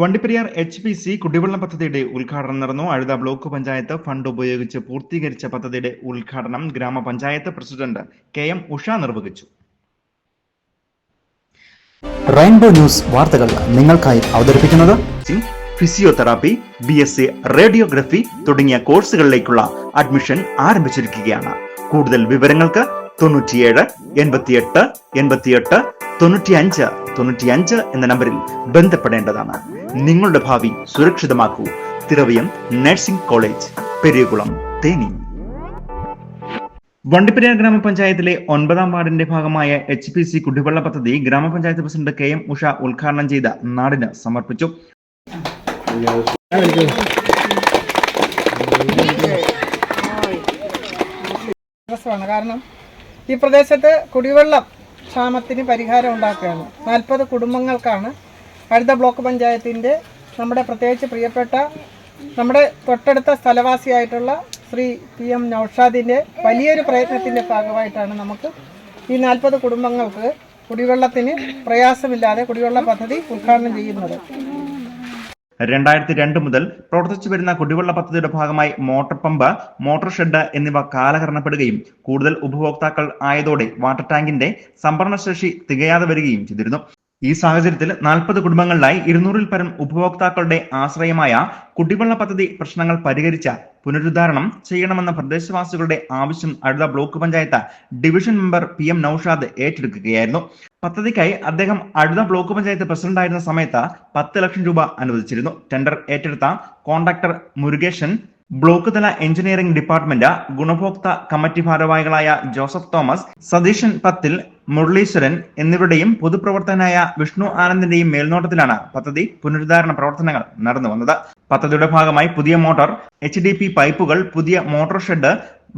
Vandiperiyar H P C കുടിവെള്ളം പദ്ധതിയുടെ ഉദ്ഘാടനം നടന്നു. അഴുത ബ്ലോക്ക് പഞ്ചായത്ത് ഫണ്ട് ഉപയോഗിച്ച് പൂർത്തീകരിച്ച പദ്ധതിയുടെ ഉദ്ഘാടനം ഗ്രാമപഞ്ചായത്ത് പ്രസിഡന്റ് കെ എം ഉഷ നിർവഹിച്ചു. റെയിൻബോ ന്യൂസ് വാർത്തകൾ നിങ്ങൾക്കായി അവതരിപ്പിക്കുന്നത് physiotherapy B S C radiography തുടങ്ങിയ കോഴ്സുകളിലേക്കുള്ള അഡ്മിഷൻ ആരംഭിച്ചിരിക്കുകയാണ്. കൂടുതൽ വിവരങ്ങൾക്ക് തൊണ്ണൂറ്റിയേഴ് എൺപത്തിയെട്ട് എൺപത്തിയെട്ട് തൊണ്ണൂറ്റിയഞ്ച് തൊണ്ണൂറ്റിയഞ്ച് എന്ന നമ്പറിൽ ബന്ധപ്പെടേണ്ടതാണ്. നിങ്ങളുടെ ഭാവി സുരക്ഷിതമാക്കൂ. Thiravayam nursing college Periyakulam Theni. Vandiperiyar ഗ്രാമപഞ്ചായത്തിലെ ഒൻപതാം വാർഡിന്റെ ഭാഗമായ എച്ച് പി സി കുടിവെള്ള പദ്ധതി ഗ്രാമപഞ്ചായത്ത് പ്രസിഡന്റ് കെ എം ഉഷ ഉദ്ഘാടനം ചെയ്ത നാടിന് സമർപ്പിച്ചു. കാരണം ഈ പ്രദേശത്ത് കുടിവെള്ളം ക്ഷാമത്തിന് പരിഹാരം ഉണ്ടാക്കുകയാണ്. നാൽപ്പത് കുടുംബങ്ങൾക്കാണ് അടുത്ത ബ്ലോക്ക് പഞ്ചായത്തിന്റെ നമ്മുടെ പ്രത്യേകിച്ച് പ്രിയപ്പെട്ട നമ്മുടെ തൊട്ടടുത്ത സ്ഥലവാസിയായിട്ടുള്ള ശ്രീ പി എം നൌഷാദിന്റെ വലിയൊരു പ്രയത്നത്തിന്റെ ഭാഗമായിട്ടാണ് നമുക്ക് ഈ നാൽപ്പത് കുടുംബങ്ങൾക്ക് കുടിവെള്ളത്തിന് പ്രയാസമില്ലാതെ കുടിവെള്ള പദ്ധതി ഉദ്ഘാടനം ചെയ്യുന്നത്. രണ്ടായിരത്തി രണ്ട് മുതൽ പ്രവർത്തിച്ചു വരുന്ന കുടിവെള്ള പദ്ധതിയുടെ ഭാഗമായി മോട്ടോർ പമ്പ് മോട്ടോർ ഷെഡ് എന്നിവ കാലഹരണപ്പെടുകയും കൂടുതൽ ഉപഭോക്താക്കൾ ആയതോടെ വാട്ടർ ടാങ്കിന്റെ സംഭരണശേഷി തികയാതെ വരികയും ചെയ്തിരുന്നു. ഈ സാഹചര്യത്തിൽ നാൽപ്പത് കുടുംബങ്ങളിലായി ഇരുന്നൂറിൽ പരം ഉപഭോക്താക്കളുടെ ആശ്രയമായ കുടിവെള്ള പദ്ധതി പ്രശ്നങ്ങൾ പരിഹരിച്ച പുനരുദ്ധാരണം ചെയ്യണമെന്ന പ്രദേശവാസികളുടെ ആവശ്യം അടുത്ത block panchayat division member P M Noushad ഏറ്റെടുക്കുകയായിരുന്നു. പദ്ധതിക്കായി അദ്ദേഹം അടുത്ത ബ്ലോക്ക് പഞ്ചായത്ത് പ്രസിഡന്റായിരുന്ന സമയത്ത് പത്ത് ലക്ഷം രൂപ അനുവദിച്ചിരുന്നു. ടെൻഡർ ഏറ്റെടുത്ത കോൺട്രാക്ടർ മുരുകേശൻ ബ്ലോക്ക് തല എഞ്ചിനീയറിംഗ് ഡിപ്പാർട്ട്മെന്റ് ഗുണഭോക്ത കമ്മിറ്റി ഭാരവാഹികളായ ജോസഫ് തോമസ് സതീശൻ പത്തിൽ മുരളീശ്വരൻ എന്നിവരുടെയും പൊതുപ്രവർത്തകനായ വിഷ്ണു ആനന്ദിന്റെയും മേൽനോട്ടത്തിലാണ് പദ്ധതി പുനരുദ്ധാരണ പ്രവർത്തനങ്ങൾ നടന്നു വന്നത്. പദ്ധതിയുടെ ഭാഗമായി പുതിയ മോട്ടോർ എച്ച് ഡി പി പൈപ്പുകൾ പുതിയ മോട്ടോർ ഷെഡ്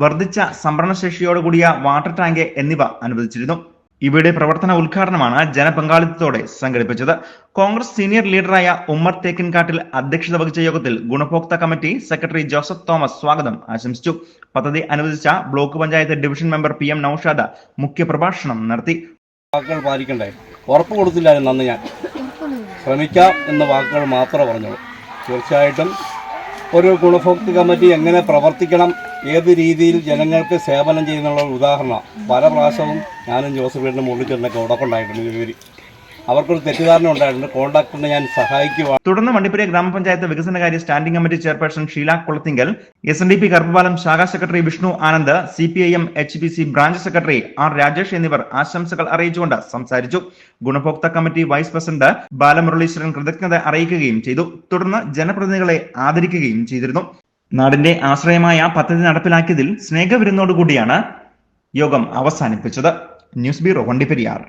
വർദ്ധിച്ച സംഭരണശേഷിയോടുകൂടിയ വാട്ടർ ടാങ്ക് എന്നിവ അനുവദിച്ചിരുന്നു. ഇവയുടെ പ്രവർത്തന ഉദ്ഘാടനമാണ് ജനപങ്കാളിത്തത്തോടെ സംഘടിപ്പിച്ചത്. കോൺഗ്രസ് സീനിയർ ലീഡറായ ഉമ്മർ തേക്കിൻകാട്ടിൽ അധ്യക്ഷത വഹിച്ച യോഗത്തിൽ ഗുണഭോക്ത കമ്മിറ്റി സെക്രട്ടറി ജോസഫ് തോമസ് സ്വാഗതം ആശംസിച്ചു. പദ്ധതി അനുവദിച്ച block panchayat division member P M Noushad മുഖ്യപ്രഭാഷണം നടത്തി. വാക്കുകൾ പാലിക്കണ്ടേ? ഉറപ്പ് കൊടുത്തില്ലായിരുന്നു അന്ന് ഞാൻ. ശ്രമിക്കാം എന്ന വാക്കുകൾ മാത്രമേ പറഞ്ഞുള്ളൂ. തീർച്ചയായിട്ടും ഒരു ഗുണഭോക്തൃ കമ്മിറ്റി എങ്ങനെ പ്രവർത്തിക്കണം ഏത് രീതിയിൽ ജനങ്ങൾക്ക് സേവനം ചെയ്യുന്നുള്ള ഉദാഹരണം. പല പ്രാവശ്യവും ഞാനും ജോസഫ് വീടിന്റെ മുകളിൽ ചെന്നൊക്കെ ഉടക്കുണ്ടായിട്ടുണ്ട് ഇവർ അവർക്കൊരു തെറ്റിദ്ധാരണ ഉണ്ടായിട്ടുണ്ട്. കോൺട്രാക്ടറിനെ ഞാൻ സഹായിക്കുവാൻ തുടർന്ന് വണ്ടിപ്പുര ഗ്രാമപഞ്ചായത്ത് വികസനകാര്യ standing committee chairperson Sheela Kulathinkal S N D P Karuppapalam ശാഖാ secretary Vishnu Anand C P I M H P C branch secretary R Rajesh എന്നിവർ ആശംസകൾ അറിയിച്ചുകൊണ്ട് സംസാരിച്ചു. ഗുണഭോക്ത കമ്മിറ്റി വൈസ് പ്രസിഡന്റ് ബാലമുരളീശ്വരൻ കൃതജ്ഞത അറിയിക്കുകയും ചെയ്തു. തുടർന്ന് ജനപ്രതിനിധികളെ ആദരിക്കുകയും ചെയ്തിരുന്നു. നാടിന്റെ ആശ്രയമായ പദ്ധതി നടപ്പിലാക്കിയതിൽ സ്നേഹവിരുന്നോടുകൂടിയാണ് യോഗം അവസാനിപ്പിച്ചത്. News bureau Vandiperiyar.